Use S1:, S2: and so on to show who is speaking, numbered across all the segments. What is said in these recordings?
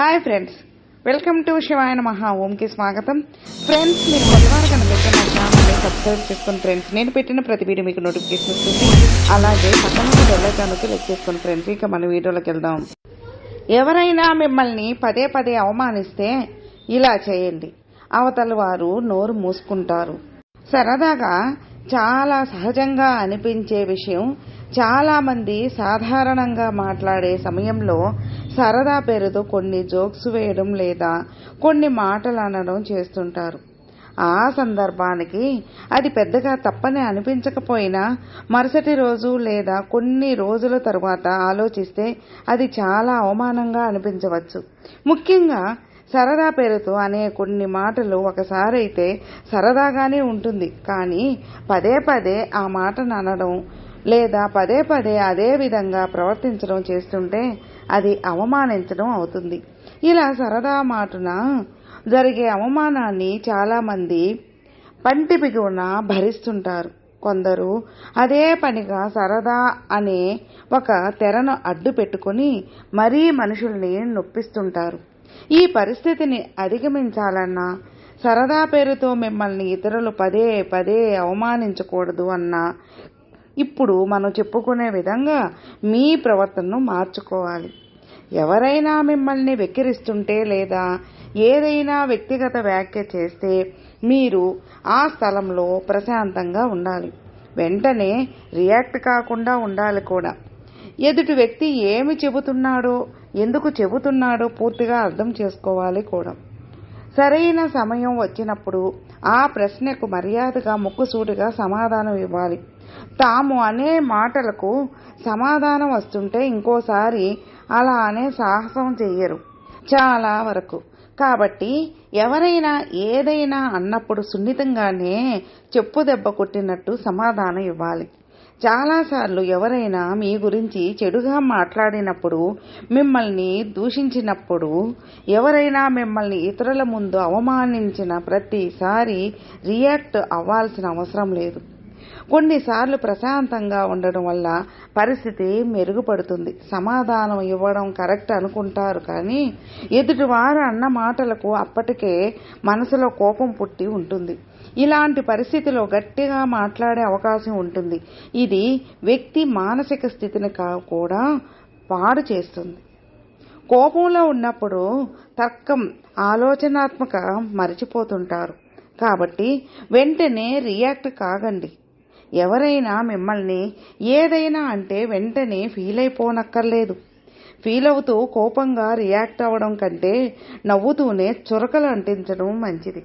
S1: Hi friends welcome to Shivayana Maha ఓంకి స్వాగతం friends మీరు మొదటివారు కనుక నా ఛానల్ని సబ్స్క్రైబ్ చేసుకుని ఫ్రెండ్స్ నేను పెట్టిన ప్రతి వీడియో మీకు నోటిఫికేషన్ వస్తుంది అలాగే పక్కన వెళ్ళటానికి లెక్ చేసుకోండి ఫ్రెండ్స్ ఇక మన వీడియోలోకి వెళ్దాం. ఎవరైనా మిమ్మల్ని పదే పదే అవమానిస్తే ఇలా చేయండి. అవతల వారు నోరు మూసుకుంటారు. సరదాగా చాలా సహజంగా అనిపించే విషయం చాలామంది సాధారణంగా మాట్లాడే సమయంలో సరదా పేరుతో కొన్ని జోక్స్ వేయడం లేదా కొన్ని మాటలు అనడం చేస్తుంటారు. ఆ సందర్భానికి అది పెద్దగా తప్పని అనిపించకపోయినా మరుసటి రోజు లేదా కొన్ని రోజుల తరువాత ఆలోచిస్తే అది చాలా అవమానంగా అనిపించవచ్చు. ముఖ్యంగా సరదా పేరుతో అనే కొన్ని మాటలు ఒకసారి అయితే సరదాగానే ఉంటుంది. కానీ పదే పదే ఆ మాటను అనడం లేదా పదే పదే అదే విధంగా ప్రవర్తించడం చేస్తుంటే అది అవమానించడం అవుతుంది. ఇలా సరదా మాటున జరిగే అవమానాన్ని చాలామంది పంటి బిగువున భరిస్తుంటారు. కొందరు అదే పనిగా సరదా అనే ఒక తెరను అడ్డు పెట్టుకుని మరీ మనుషుల్ని నొప్పిస్తుంటారు. ఈ పరిస్థితిని అధిగమించాలన్నా సరదా పేరుతో మిమ్మల్ని ఇతరులు పదే పదే అవమానించకూడదు అన్న ఇప్పుడు మనం చెప్పుకునే విధంగా మీ ప్రవర్తనను మార్చుకోవాలి. ఎవరైనా మిమ్మల్ని వెక్కిరిస్తుంటే లేదా ఏదైనా వ్యక్తిగత వ్యాఖ్య చేస్తే మీరు ఆ స్థలంలో ప్రశాంతంగా ఉండాలి. వెంటనే రియాక్ట్ కాకుండా ఉండాలి కూడా. ఎదుటి వ్యక్తి ఏమి చెబుతున్నాడో ఎందుకు చెబుతున్నాడో పూర్తిగా అర్థం చేసుకోవాలి కూడా. సరైన సమయం వచ్చినప్పుడు ఆ ప్రశ్నకు మర్యాదగా ముక్కుసూటిగా సమాధానం ఇవ్వాలి. తాము అనే మాటలకు సమాధానం వస్తుంటే ఇంకోసారి అలా అనే సాహసం చెయ్యరు. చాలా వరకు. కాబట్టి ఎవరైనా ఏదైనా అన్నప్పుడు సున్నితంగానే చెప్పు దెబ్బ కొట్టినట్టు సమాధానం ఇవ్వాలి. చాలాసార్లు ఎవరైనా మీ గురించి చెడుగా మాట్లాడినప్పుడు మిమ్మల్ని దూషించినప్పుడు ఎవరైనా మిమ్మల్ని ఇతరుల ముందు అవమానించిన ప్రతిసారి రియాక్ట్ అవ్వాల్సిన అవసరం లేదు. కొన్నిసార్లు ప్రశాంతంగా ఉండడం వల్ల పరిస్థితి మెరుగుపడుతుంది. సమాధానం ఇవ్వడం కరెక్ట్ అనుకుంటారు కానీ ఎదుటివారు అన్న మాటలకు అప్పటికే మనసులో కోపం పుట్టి ఉంటుంది. ఇలాంటి పరిస్థితిలో గట్టిగా మాట్లాడే అవకాశం ఉంటుంది. ఇది వ్యక్తి మానసిక స్థితిని కూడా పాడు చేస్తుంది. కోపంలో ఉన్నప్పుడు తర్కం ఆలోచనాత్మక మరిచిపోతుంటారు. కాబట్టి వెంటనే రియాక్ట్ కాగండి. ఎవరైనా మిమ్మల్ని ఏదైనా అంటే వెంటనే ఫీల్ అయిపోనక్కర్లేదు ఫీల్ అవుతూ కోపంగా రియాక్ట్ అవ్వడం కంటే నవ్వుతూనే చురకలు అంటించడం మంచిది.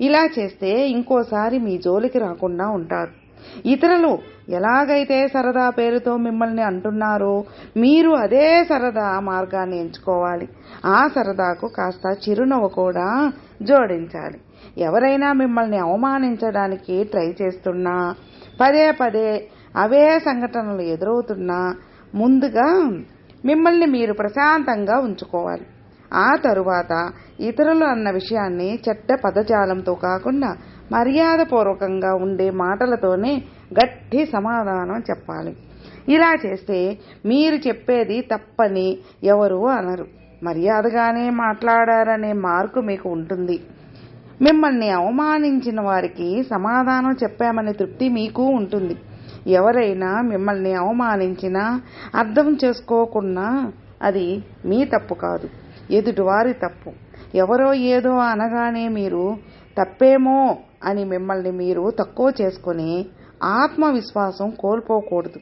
S1: ఇలా చేస్తే ఇంకోసారి మీ జోలికి రాకుండా ఉంటారు. ఇతరులు ఎలాగైతే సరదా పేరుతో మిమ్మల్ని అంటున్నారో మీరు అదే సరదా మార్గాన్ని ఎంచుకోవాలి. ఆ సరదాకు కాస్త చిరునవ్వు కూడా జోడించాలి. ఎవరైనా మిమ్మల్ని అవమానించడానికి ట్రై చేస్తున్నా పదే పదే అవే సంఘటనలు ఎదురవుతున్నా ముందుగా మిమ్మల్ని మీరు ప్రశాంతంగా ఉంచుకోవాలి. ఆ తరువాత ఇతరులు అన్న విషయాన్ని చెడ్డ పదజాలంతో కాకుండా మర్యాదపూర్వకంగా ఉండే మాటలతోనే గట్టి సమాధానం చెప్పాలి. ఇలా చేస్తే మీరు చెప్పేది తప్పని ఎవరు అనరు. మర్యాదగానే మాట్లాడారనే మార్కు మీకు ఉంటుంది. మిమ్మల్ని అవమానించిన వారికి సమాధానం చెప్పామనే తృప్తి మీకు ఉంటుంది. ఎవరైనా మిమ్మల్ని అవమానించినా అర్థం చేసుకోకున్నా అది మీ తప్పు కాదు. ఎదుటివారి తప్పు. ఎవరో ఏదో అనగానే మీరు తప్పేమో అని మిమ్మల్ని మీరు తక్కువ చేసుకొని ఆత్మవిశ్వాసం కోల్పోకూడదు.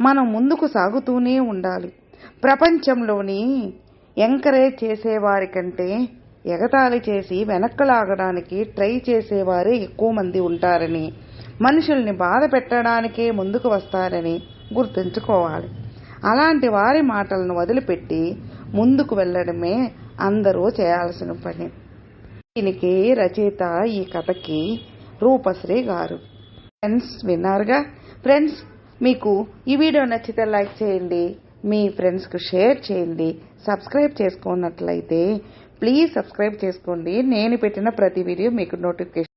S1: మనం ముందుకు సాగుతూనే ఉండాలి. ప్రపంచంలోని ఎంకరేజ్ చేసేవారి కంటే ఎగతాళి చేసి వెనక్కు లాగడానికి ట్రై చేసేవారే ఎక్కువ మంది ఉంటారని మనుషుల్ని బాధ పెట్టడానికే ముందుకు వస్తారని గుర్తుంచుకోవాలి. అలాంటి వారి మాటలను వదిలిపెట్టి ముందుకు వెళ్ళడమే అందరూ చేయాల్సిన పని. దీనికి రచయిత ఈ కథకి రూపశ్రీ గారు. ఫ్రెండ్స్ విన్నారుగా? ఫ్రెండ్స్ మీకు ఈ వీడియో నచ్చితే లైక్ చేయండి మీ ఫ్రెండ్స్కు షేర్ చేయండి సబ్స్క్రైబ్ చేసుకున్నట్లయితే ప్లీజ్ సబ్స్క్రైబ్ చేసుకోండి. నేను పెట్టిన ప్రతి వీడియో మీకు నోటిఫికేషన్